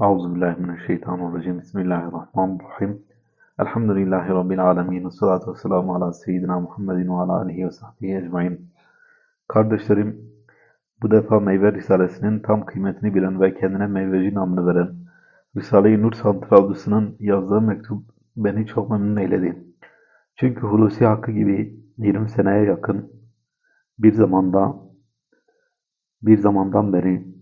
Euzubillahimineşşeytanirracim. Bismillahirrahmanirrahim. Elhamdülillahi Rabbil alemin. Salatu vesselamu ala seyyidina Muhammedin ve ala alihi ve sahbihi ecmain. Kardeşlerim, bu defa Meyve Risalesi'nin tam kıymetini bilen ve kendine meyveci namını veren Risale-i Nur Santralcısının yazdığı mektup beni çok memnun eyledi. Çünkü Hulusi Hakkı gibi 20 seneye yakın bir zamanda bir zamandan beri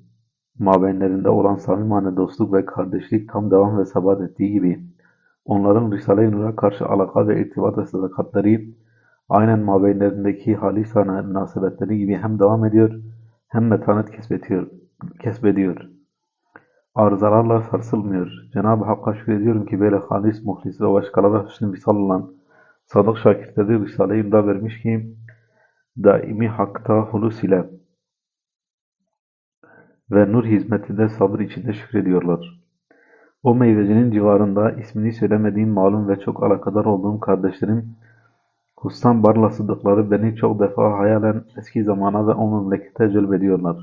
mabeynlerinde olan samimane dostluk ve kardeşlik tam devam ve sebat ettiği gibi, onların Risale-i Nur'a karşı alaka ve irtibat ve sadakatleri, aynen mabeynlerindeki halisane münasebetleri gibi hem devam ediyor, hem metanet kesbediyor. kesbediyor. Arızalarla sarsılmıyor. Cenab-ı Hakk'a şükrediyorum ki böyle halis, muhlis ve başkaları hüsnü misal olan sadık şakirtleri Risale-i Nur'a vermiş ki, daimi hakta hulus ile ve nur hizmetinde sabır içinde şükrediyorlar. O meyvecinin civarında ismini söylemediğim malum ve çok alakadar olduğum kardeşlerim, Hustan Barla sıdıkları beni çok defa hayalen eski zamana ve o memlekete celbediyorlar.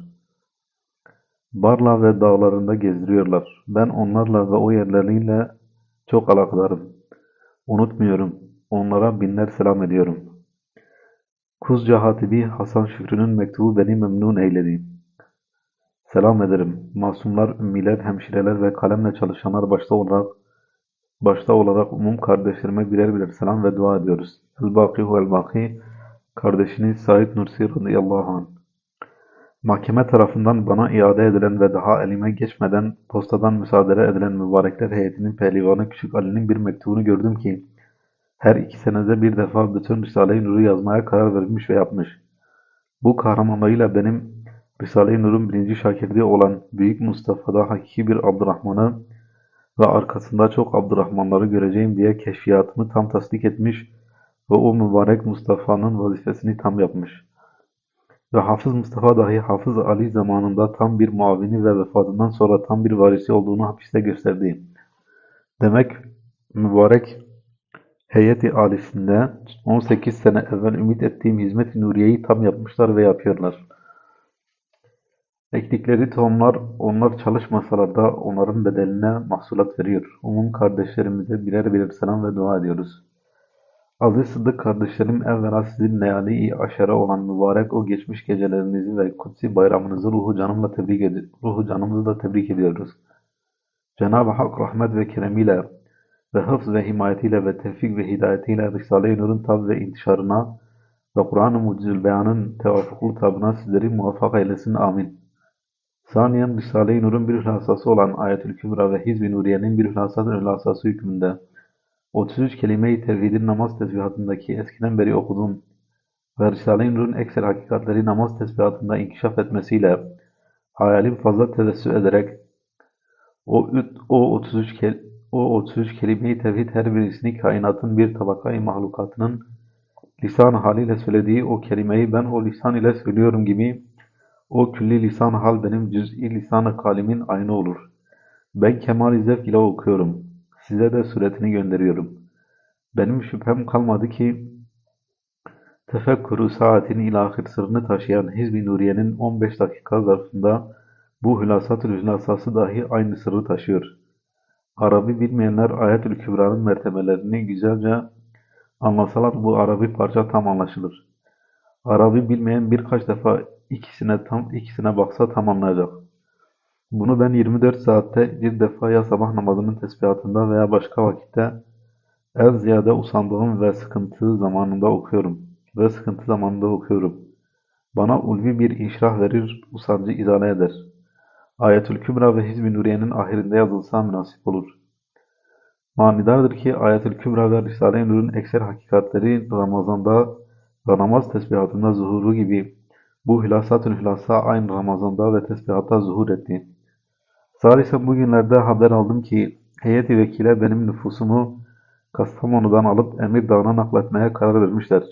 Barla ve dağlarında gezdiriyorlar. Ben onlarla ve o yerleriyle çok alakadarım. Unutmuyorum. Onlara binler selam ediyorum. Kuzca Hatibi Hasan Şükrü'nün mektubu beni memnun eyledi. Selam ederim. Masumlar, ümmiler, hemşireler ve kalemle çalışanlar başta olarak başta olarak umum kardeşlerime birer birer selam ve dua ediyoruz. El-Baki huvel-Baki kardeşiniz Said Nursi radıyallahu anh. Mahkeme tarafından bana iade edilen ve daha elime geçmeden postadan müsaade edilen mübarekler heyetinin pehlivanı Küçük Ali'nin bir mektubunu gördüm ki her iki senede bir defa bütün Risale-i Nur'u yazmaya karar vermiş ve yapmış. Bu kahramanlarıyla benim Risale-i Nur'un birinci şakirdi olan Büyük Mustafa'da hakiki bir Abdurrahman'ı ve arkasında çok Abdurrahmanları göreceğim diye keşfiyatını tam tasdik etmiş ve o mübarek Mustafa'nın vazifesini tam yapmış. Ve Hafız Mustafa dahi Hafız Ali zamanında tam bir muavini ve vefatından sonra tam bir varisi olduğunu hapiste gösterdi. Demek mübarek heyeti alisinde 18 sene evvel ümit ettiğim hizmet-i nuriyeyi tam yapmışlar ve yapıyorlar. Ektikleri tohumlar onlar çalışmasalar da onların bedeline mahsulat veriyor. Umum kardeşlerimize birer birer selam ve dua ediyoruz. Aziz Sıddık kardeşlerim evvela sizin leyali-i aşere olan mübarek o geçmiş gecelerinizi ve kutsi bayramınızı ruhu canımla tebrik ed ruhu canımızla tebrik ediyoruz. Cenab-ı Hak rahmet ve keremiyle ve hıfz ve himayetiyle ve tevfik ve hidayetiyle Risale-i Nur'un tab ve intişarına ve Kur'an-ı Mucizül Beyan'ın tevafuklu tabına sizleri muvaffak eylesin. Amin. Saniyen Risale-i Nur'un bir hülasası olan Ayetül Kübra ve Hizb-i Nuriye'nin bir hülasatın hülasası hükmünde 33 kelime-i tevhidin namaz tesbihatındaki eskiden beri okuduğum ve Risale-i Nur'un ekser hakikatleri namaz tesbihatında inkişaf etmesiyle hayalim fazla tevessü ederek o, o 33 kel o 33 kelime-i tevhid her birisini kainatın bir tabakayı mahlukatının lisan haliyle söylediği o kelimeyi ben o lisan ile söylüyorum gibi o külli lisan hal benim cüz'i lisan-ı kalimin aynı olur. Ben kemal-i zevk ile okuyorum. Size de suretini gönderiyorum. Benim şüphem kalmadı ki tefekkürü saatin ilahir sırrını taşıyan Hizb-i Nuriye'nin 15 dakika zarfında bu hülasat-ül hülasası dahi aynı sırrı taşıyor. Arabi bilmeyenler Ayet-ül Kübra'nın mertebelerini güzelce anlasalar bu Arabi parça tam anlaşılır. Arabi bilmeyen birkaç defa ikisine tam ikisine baksa tamamlayacak. Bunu ben 24 saatte bir defa ya sabah namazının tesbihatında veya başka vakitte en ziyade usandığım ve sıkıntı zamanında okuyorum. Ve sıkıntı zamanında okuyorum. Bana ulvi bir inşirah verir, usancı izale eder. Ayetül Kübra ve Hizb-i Nuriye'nin ahirinde yazılsa münasip olur. Manidardır ki Ayetül Kübra ve Risale-i Nur'un ekser hakikatleri Ramazan'da ve namaz tesbihatında zuhuru gibi bu hülasat-ül hülasa aynı Ramazan'da ve tesbihatta zuhur etti. Salise bugünlerde haber aldım ki heyeti vekile benim nüfusumu Kastamonu'dan alıp Emir Dağı'na nakletmeye karar vermişler.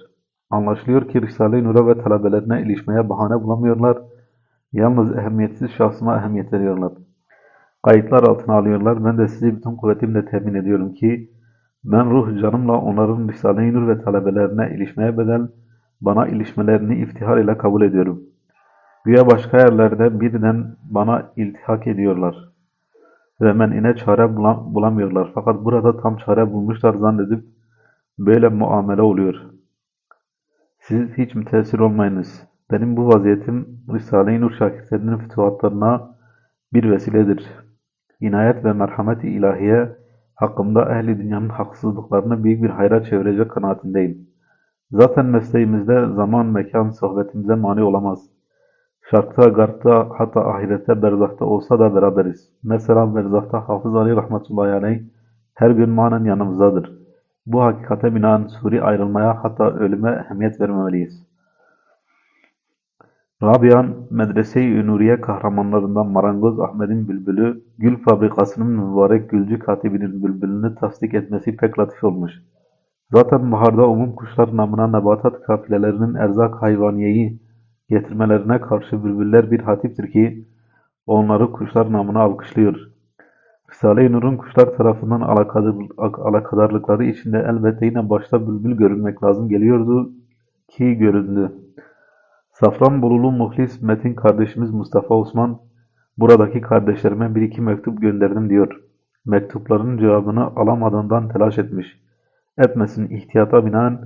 Anlaşılıyor ki Risale-i Nur'a ve talebelerine ilişmeye bahane bulamıyorlar. Yalnız ehemmiyetsiz şahsıma ehemmiyet veriyorlar. Kayıtlar altına alıyorlar. Ben de sizi bütün kuvvetimle temin ediyorum ki ben ruh canımla onların Risale-i Nur ve talebelerine ilişmeye bedel bana ilişmelerini iftihar ile kabul ediyorum. Güya başka yerlerde birden bana iltihak ediyorlar. ve men'ine çare bula- bulamıyorlar. Fakat burada tam çare bulmuşlar zannedip böyle muamele oluyor. Siz hiç müteessir olmayınız. Benim bu vaziyetim Risale-i Nur şakirtlerinin fütuhatlarına bir vesiledir. İnayet ve merhamet-i ilahiye hakkımda ehli dünyanın haksızlıklarını büyük bir hayra çevirecek kanaatindeyim. Zaten mesleğimizde zaman, mekan, sohbetimize mani olamaz. Şarkta, garpta, hatta ahirette, berzahta olsa da beraberiz. Mesela berzahta Hafız Ali rahmetullahi aleyh her gün manen yanımızdadır. Bu hakikate binaen suri ayrılmaya hatta ölüme ehemmiyet vermemeliyiz. Rabian, Medrese-i Nuriye kahramanlarından Marangoz Ahmet'in bülbülü, gül fabrikasının mübarek gülcü katibinin bülbülünü tasdik etmesi pek latif olmuş. Zaten baharda umum kuşlar namına nebatat kafilelerinin erzak hayvaniyeyi getirmelerine karşı bülbüller bir hatiptir ki, onları kuşlar namına alkışlıyor. Risale-i Nur'un kuşlar tarafından alakadar, alakadarlıkları içinde elbette yine başta bülbül görülmek lazım geliyordu ki göründü. Safranbolulu muhlis Metin kardeşimiz Mustafa Osman, buradaki kardeşlerime bir iki mektup gönderdim diyor. Mektupların cevabını alamadığından telaş etmiş. Etmesin ihtiyata binaen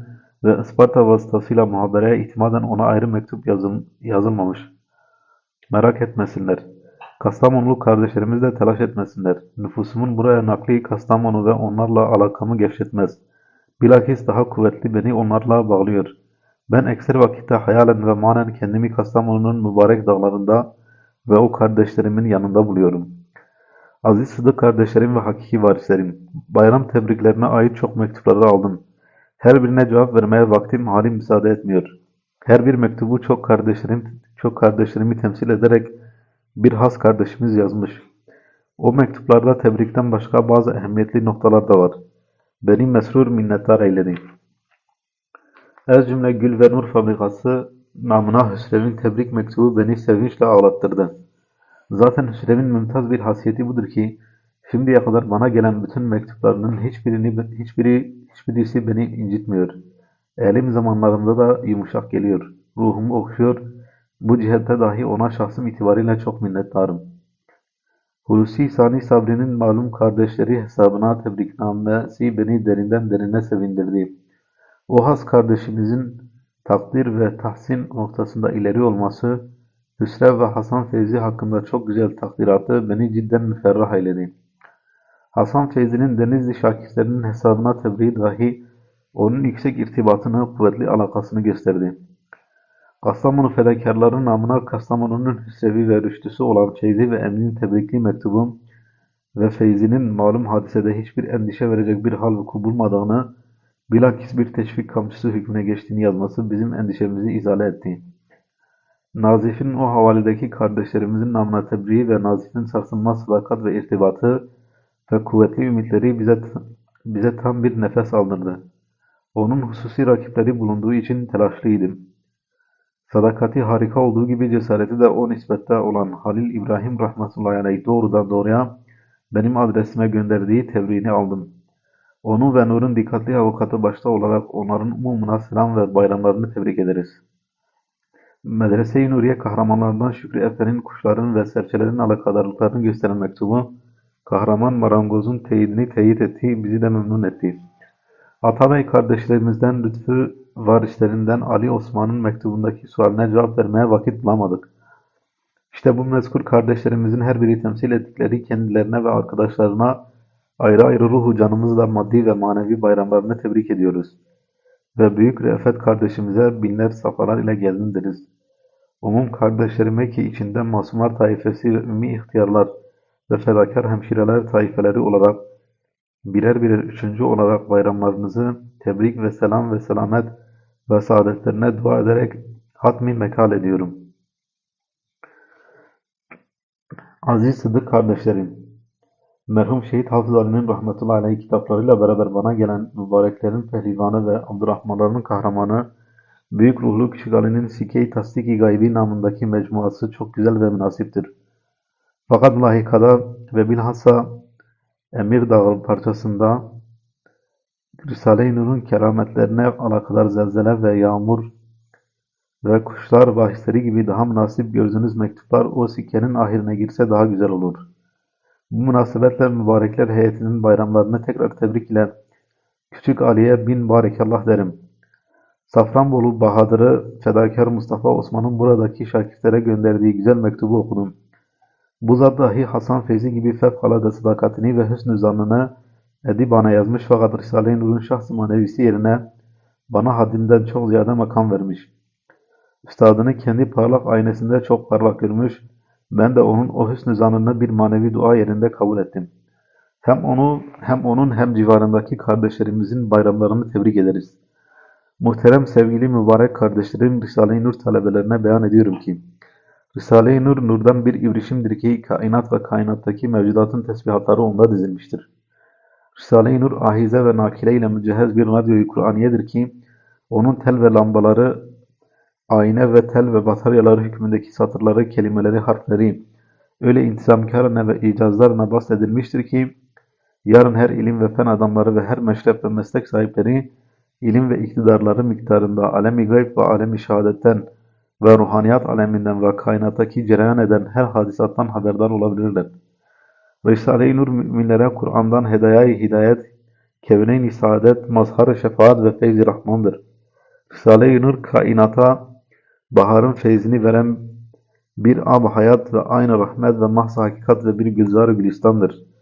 ve Isparta vasıtasıyla muhabereye itimaden ona ayrı mektup yazıl yazılmamış. Merak etmesinler. Kastamonulu kardeşlerimiz de telaş etmesinler. Nüfusumun buraya nakli Kastamonu ve onlarla alakamı gevşetmez. Bilakis daha kuvvetli beni onlarla bağlıyor. Ben ekser vakitte hayalen ve manen kendimi Kastamonu'nun mübarek dağlarında ve o kardeşlerimin yanında buluyorum. Aziz Sıdık kardeşlerim ve hakiki varislerim, bayram tebriklerine ait çok mektupları aldım. Her birine cevap vermeye vaktim halim müsaade etmiyor. Her bir mektubu çok kardeşlerim, çok kardeşlerimi temsil ederek bir has kardeşimiz yazmış. O mektuplarda tebrikten başka bazı ehemmiyetli noktalar da var. Beni mesrur minnettar eyledi. Ez cümle Gül ve Nur fabrikası namına Hüsrev'in tebrik mektubu beni sevinçle ağlattırdı. Zaten Hüsrev'in mümtaz bir hasiyeti budur ki, şimdiye kadar bana gelen bütün mektuplarının hiçbirini, hiçbiri, hiçbirisi beni incitmiyor. Elim zamanlarımda da yumuşak geliyor. Ruhumu okşuyor. Bu cihette dahi ona şahsım itibariyle çok minnettarım. Hulusi Sani Sabri'nin malum kardeşleri hesabına tebriknamesi beni derinden derine sevindirdi. O has kardeşimizin takdir ve tahsin noktasında ileri olması, Hüsrev ve Hasan Feyzi hakkında çok güzel takdiratı beni cidden müferrah eyledi. Hasan Feyzi'nin Denizli şakirtlerinin hesabına tebriği dahi onun yüksek irtibatını, kuvvetli alakasını gösterdi. Kastamonu fedakarları namına Kastamonu'nun Hüsrevi ve rüştüsü olan Feyzi ve Emin'in tebrikli mektubum ve Feyzi'nin malum hadisede hiçbir endişe verecek bir hal vuku bulmadığını, bilakis bir teşvik kamçısı hükmüne geçtiğini yazması bizim endişemizi izale etti. Nazif'in o havaledeki kardeşlerimizin namına tebriği ve Nazif'in sarsılmaz sadakat ve irtibatı ve kuvvetli ümitleri bize, bize tam bir nefes aldırdı. Onun hususi rakipleri bulunduğu için telaşlıydım. Sadakati harika olduğu gibi cesareti de o nispette olan Halil İbrahim rahmetullahi aleyh doğrudan doğruya benim adresime gönderdiği tebriğini aldım. Onu ve Nur'un dikkatli avukatı başta olarak onların umumuna selam ve bayramlarını tebrik ederiz. Medrese-i Nuriye kahramanlarından Şükrü Efe'nin kuşların ve serçelerin alakadarlıklarını gösteren mektubu, kahraman marangozun teyidini teyit etti, bizi de memnun etti. Atabey kardeşlerimizden Lütfü varislerinden Ali Osman'ın mektubundaki sualine cevap vermeye vakit bulamadık. İşte bu mezkur kardeşlerimizin her biri temsil ettikleri kendilerine ve arkadaşlarına ayrı ayrı ruhu canımızla maddi ve manevi bayramlarını tebrik ediyoruz. Ve büyük Re'fet kardeşimize binler safalar ile geldin deriz. Umum kardeşlerime ki içinde masumlar taifesi ve ümmi ihtiyarlar ve fedakar hemşireler taifeleri olarak birer birer üçüncü olarak bayramlarınızı tebrik ve selam ve selamet ve saadetlerine dua ederek hatmi mekal ediyorum. Aziz Sıdık kardeşlerim, merhum Şehit Hafız Ali'nin rahmetullahi aleyh kitaplarıyla beraber bana gelen mübareklerin pehlivanı ve Abdurrahmanların kahramanı, Büyük Ruhlu Küçük Ali'nin Sike-i Tasdik-i Gaybi namındaki mecmuası çok güzel ve münasiptir. Fakat lahikada ve bilhassa Emir Dağı parçasında Risale-i Nur'un kerametlerine alakadar zelzele ve yağmur ve kuşlar bahisleri gibi daha münasip gördüğünüz mektuplar o sikkenin ahirine girse daha güzel olur. Bu münasebetle mübarekler heyetinin bayramlarını tekrar tebrik ile Küçük Ali'ye bin barekallah derim. Safranbolu Bahadırı Fedakar Mustafa Osman'ın buradaki şakirtlere gönderdiği güzel mektubu okudum. Bu zat dahi Hasan Feyzi gibi fevkalade sadakatini ve hüsnü zannını edip bana yazmış fakat Risale-i Nur'un şahs-ı manevisi yerine bana haddimden çok ziyade makam vermiş. Üstadını kendi parlak aynesinde çok parlak görmüş, ben de onun o hüsnü zannını bir manevi dua yerinde kabul ettim. Hem onu hem onun hem civarındaki kardeşlerimizin bayramlarını tebrik ederiz. Muhterem sevgili mübarek kardeşlerim Risale-i Nur talebelerine beyan ediyorum ki, Risale-i Nur nurdan bir ibrişimdir ki kainat ve kainattaki mevcudatın tesbihatları onda dizilmiştir. Risale-i Nur ahize ve nakile ile mücehhez bir radyoyu Kur'aniyedir ki, onun tel ve lambaları, ayna ve tel ve bataryaları hükmündeki satırları, kelimeleri, harfleri öyle intizamkarına ve icazlarına bahsedilmiştir ki, yarın her ilim ve fen adamları ve her meşrep ve meslek sahipleri ilim ve iktidarları miktarında alemi gayb ve alemi şehadetten ve ruhaniyat aleminden ve kainattaki cereyan eden her hadisattan haberdar olabilirler. Risale-i Nur müminlere Kur'an'dan hedayayı hidayet, kevne-i saadet, mazhar-ı şefaat ve feyz-i rahmandır. Risale-i Nur kainata baharın feyzini veren bir ab hayat ve aynı rahmet ve mahz hakikat ve bir gülzar-ı gülistandır.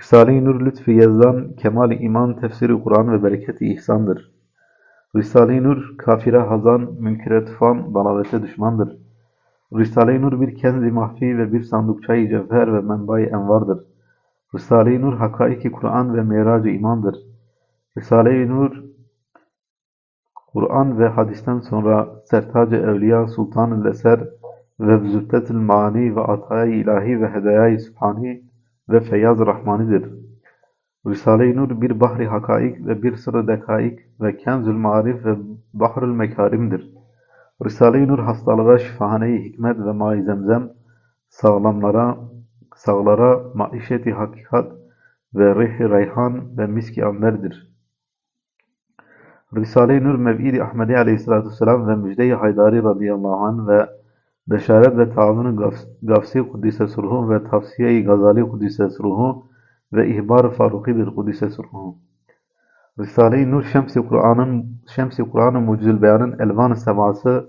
Risale-i Nur lütfi yazdan, kemal-i iman, tefsiri Kur'an ve bereketi ihsandır. Risale-i Nur kafire hazan, münkire tufan, dalalete düşmandır. Risale-i Nur bir kendi mahfi ve bir sandukçayı cevher ve menbai envardır. Risale-i Nur hakaiki Kur'an ve mirac-ı imandır. Risale-i Nur Kur'an ve hadisten sonra Sertac-ı Evliya Sultan-ı Eser ve Zübdet-ül Mani ve Atay-ı İlahi ve Hedaya-i Sübhani ve Feyyaz-ı Rahmanidir. Risale-i Nur bir bahri hakaik ve bir sırrı dekaik ve kenzül marif ve bahrül mekarimdir. Risale-i Nur hastalara şifahane-i hikmet ve ma-i zemzem, sağlamlara, sağlara maişeti hakikat ve rih-i reyhan ve miski amberdir. Risale-i Nur Mev'id-i Ahmedi aleyhissalatu vesselam ve Müjde-i Haydari radıyallahu anh ve Beşaret ve Taavun-u Gavs- Gavsi Kuddise Sruhu ve Tavsiye-i Gazali Kuddise Sruhu ve İhbar-ı Faruki'dir Kuddise Sruhu. Risale-i Nur Şems-i Kur'an'ın Şems-i Kur'an-ı Mucizül Beyan'ın elvan-ı seması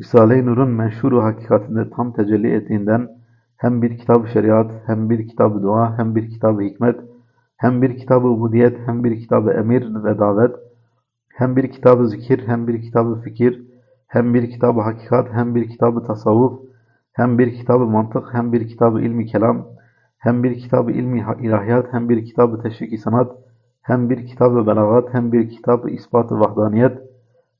Risale-i Nur'un menşuru hakikatinde tam tecelli ettiğinden hem bir kitab-ı şeriat, hem bir kitab-ı dua, hem bir kitab-ı hikmet, hem bir kitab-ı ubudiyet, hem bir kitab-ı emir ve davet, hem bir kitab-ı zikir, hem bir kitab-ı fikir, hem bir kitab-ı hakikat, hem bir kitab-ı tasavvuf, hem bir kitab-ı mantık, hem bir kitab-ı ilmi kelam, hem bir kitab-ı ilmi ilahiyat, hem bir kitab-ı teşvik-i sanat, hem bir kitab-ı belagat, hem bir kitab-ı ispat-ı vahdaniyet,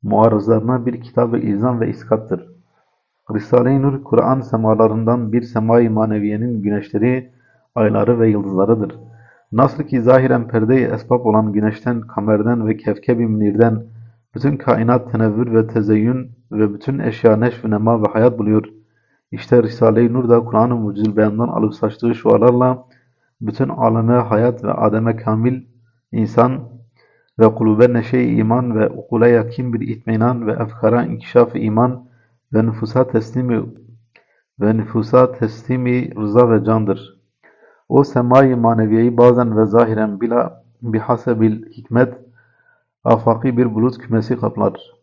muarızlarına bir kitab-ı izan ve iskattır. Risale-i Nur, Kur'an semalarından bir semai maneviyenin güneşleri, ayları ve yıldızlarıdır. Nasıl ki zahiren perde-i esbab olan güneşten, kamerden ve kevkeb-i münirden bütün kainat tenevvür ve tezeyyün ve bütün eşya neşv nema ve hayat buluyor. İşte Risale-i Nur da Kur'an-ı Mucizül Beyan'dan alıp saçtığı şualarla bütün aleme hayat ve ademe kamil insan ve kulube neşe-i iman ve ukule yakin bir itminan ve efkara inkişaf-ı iman ve nüfusa teslimi ve nüfusa teslimi rıza ve candır. O semai maneviyeyi bazen ve zahiren bila bihasebil hikmet afaki bir bulut kümesi kaplar.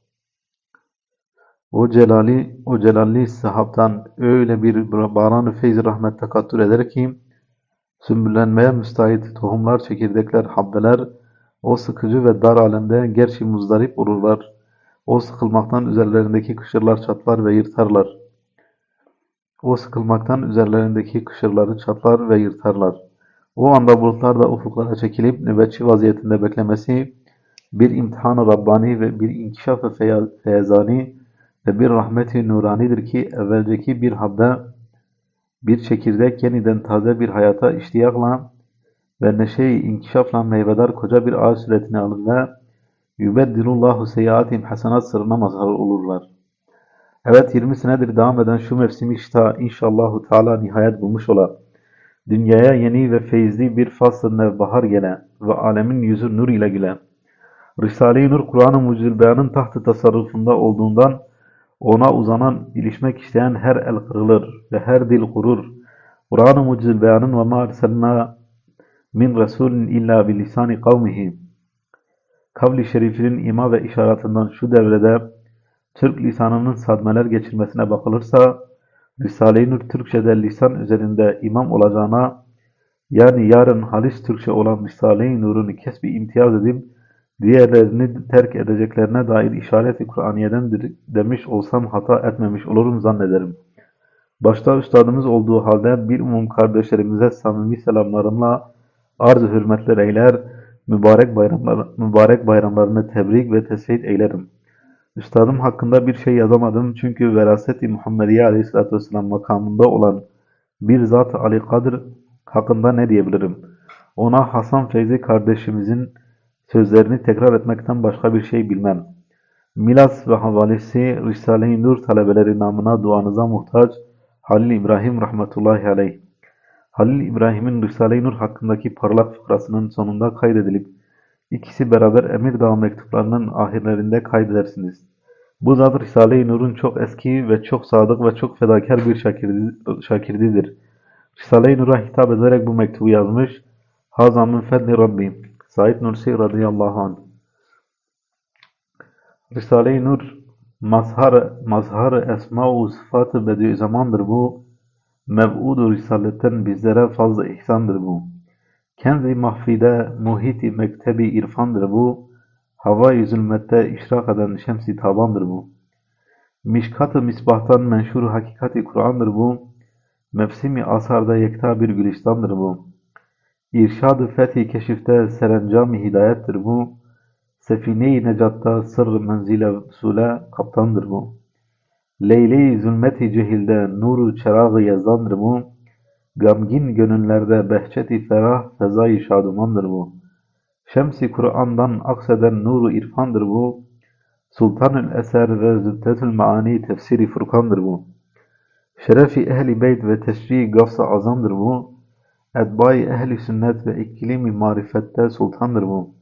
O celali, o celalli sahabtan öyle bir baran-ı feyz rahmet tekattür eder ki, sümbüllenmeye müstahit tohumlar, çekirdekler, habbeler, o sıkıcı ve dar alemde gerçi muzdarip olurlar. O sıkılmaktan üzerlerindeki kışırlar çatlar ve yırtarlar. O sıkılmaktan üzerlerindeki kışırları çatlar ve yırtarlar. O anda bulutlar da ufuklara çekilip nöbetçi vaziyetinde beklemesi, bir imtihan-ı Rabbani ve bir inkişaf-ı feya- feyzani ve bir rahmet-i nuranidir ki evvelceki bir habbe, bir çekirdek yeniden taze bir hayata iştiyakla ve neşe-i inkişafla meyvedar koca bir ağaç suretini alır ve yübeddilullahu seyyiatihim hasenat sırrına mazhar olurlar. Evet 20 senedir devam eden şu mevsimi şita inşallahu teala nihayet bulmuş ola. Dünyaya yeni ve feyizli bir fasıl nevbahar gele ve alemin yüzü nur ile güle. Risale-i Nur Kur'an-ı Mucizül tahtı tasarrufunda olduğundan ona uzanan, ilişmek isteyen her el kırılır ve her dil kurur. Kur'an-ı mucizül beyanın ve ma min resulün illa bilisani kavmihi. Kavli şerifinin ima ve işaretinden şu devrede Türk lisanının sadmeler geçirmesine bakılırsa, Risale-i Nur Türkçe'de lisan üzerinde imam olacağına, yani yarın halis Türkçe olan Risale-i Nur'un kesbi imtiyaz edip, diğerlerini terk edeceklerine dair işareti Kur'aniyedendir demiş olsam hata etmemiş olurum zannederim. Başta üstadımız olduğu halde bir umum kardeşlerimize samimi selamlarımla arz-ı hürmetler eyler, mübarek, bayramlar, mübarek bayramlarını tebrik ve tesbih eylerim. Üstadım hakkında bir şey yazamadım çünkü Veraset-i Muhammediye Aleyhisselatü Vesselam makamında olan bir zat Ali Kadir hakkında ne diyebilirim? Ona Hasan Feyzi kardeşimizin sözlerini tekrar etmekten başka bir şey bilmem. Milas ve havalesi Risale-i Nur talebeleri namına duanıza muhtaç Halil İbrahim rahmetullahi aleyh. Halil İbrahim'in Risale-i Nur hakkındaki parlak fıkrasının sonunda kaydedilip ikisi beraber Emirdağ mektuplarının ahirlerinde kaydedersiniz. Bu zat Risale-i Nur'un çok eski ve çok sadık ve çok fedakar bir şakirdi, şakirdidir. Risale-i Nur'a hitap ederek bu mektubu yazmış. Haza min fedli Rabbi. Said Nursi radıyallahu anh. Risale-i Nur mazhar, mazhar esma-u sıfat-ı bediüzzamandır bu. Mev'ud-u risaletten bizlere fazla ihsandır bu. Kenzi mahfide muhiti mektebi irfandır bu. Hava-i zulmette işrak eden şemsi tabandır bu. Mişkat-ı misbahtan menşur hakikati Kur'an'dır bu. Mevsimi asarda yekta bir gülistandır bu. İrşad-ı fethi keşifte serencam-ı hidayettir bu. Sefine-i necatta sırr menzile usule kaptandır bu. Leyle-i zulmeti cehilde nuru çerağı yazdandır bu. Gamgin gönüllerde behçeti ferah fezai şadumandır bu. Şems-i Kur'an'dan akseden nuru irfandır bu. Sultanül Eser ve Zübdetül Maani tefsiri Furkan'dır bu. Şerefi ehli beyt ve teşri gafs-ı azamdır bu. Edbai ehli sünnet ve iklimi marifette sultandır bu.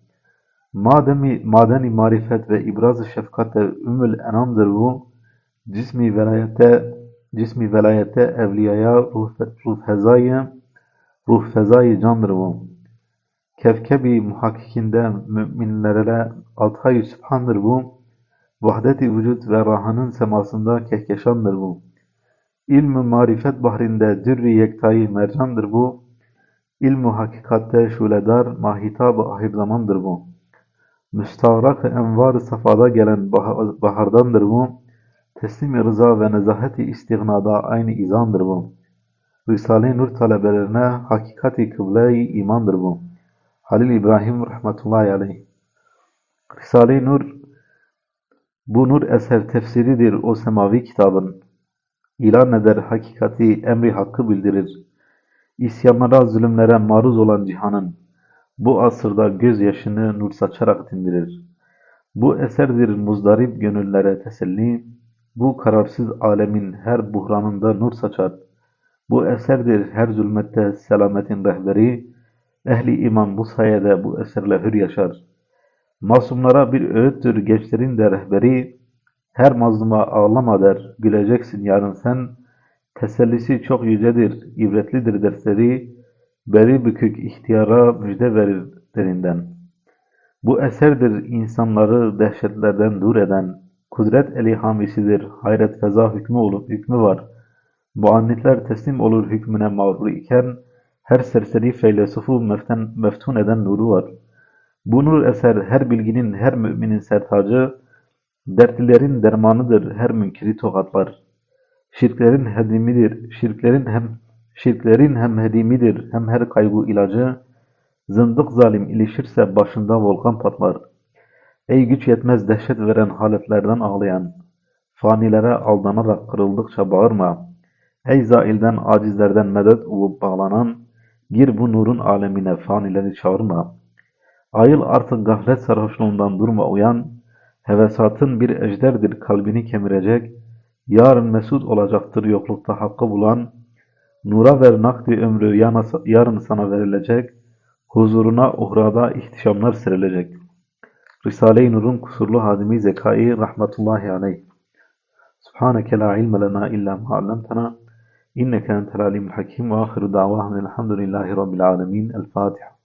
Mademi, madeni marifet ve ibraz-ı şefkatte ümmül enamdır bu. Cismi velayette, cismi velayette evliyaya ruh, ruh fezayı, ruh fezayı candır bu. Kevkebi muhakkikinde müminlere altay sübhandır bu. Vahdet-i vücut ve rahanın semasında kehkeşandır bu. İlm-i marifet bahrinde dürri yektayı mercandır bu. İlm-i hakikatte şuledar mahitab-ı ahir zamandır bu. Müstağrak envar safada gelen bahardandır bu. Teslim-i rıza ve nezaheti istignada aynı izandır bu. Risale-i Nur talebelerine hakikati kıble-i imandır bu. Halil İbrahim rahmetullahi aleyh. Risale-i Nur bu nur eser tefsiridir o semavi kitabın. İlan eder hakikati, emri hakkı bildirir. İsyanlara, zulümlere maruz olan cihanın bu asırda gözyaşını nur saçarak dindirir. Bu eserdir muzdarip gönüllere teselli, bu kararsız alemin her buhranında nur saçar. Bu eserdir her zulmette selametin rehberi, ehli iman bu sayede bu eserle hür yaşar. Masumlara bir öğüttür gençlerin de rehberi, her mazluma ağlama der, güleceksin yarın sen, tesellisi çok yücedir, ibretlidir dersleri, beri bükük ihtiyara müjde verir derinden. Bu eserdir insanları dehşetlerden dur eden, kudret eli hamisidir, hayret feza hükmü olup hükmü var. Muannitler teslim olur hükmüne mağrur iken, her serseri feylesufu meften, meftun eden nuru var. Bu nur eser her bilginin, her müminin sertacı, dertlilerin dermanıdır, her münkiri tokatlar. Şirklerin hedimidir, şirklerin hem şirklerin hem hedimidir, hem her kaygı ilacı. Zındık zalim ilişirse başında volkan patlar. Ey güç yetmez dehşet veren haletlerden ağlayan, fanilere aldanarak kırıldıkça bağırma. Ey zailden, acizlerden medet olup bağlanan, gir bu nurun alemine fanileri çağırma. Ayıl artık gaflet sarhoşluğundan durma uyan, hevesatın bir ejderdir kalbini kemirecek, yarın mesut olacaktır yoklukta hakkı bulan, nura ver nakdi ömrü yarın sana verilecek, huzuruna uhrada ihtişamlar serilecek. Risale-i Nur'un kusurlu hadimi zekai rahmetullahi aleyh. Subhaneke la ilme lena illa ma'allemtena. İnneke entel alimul hakim ve ahiru davahun elhamdülillahi rabbil alemin. El Fatiha.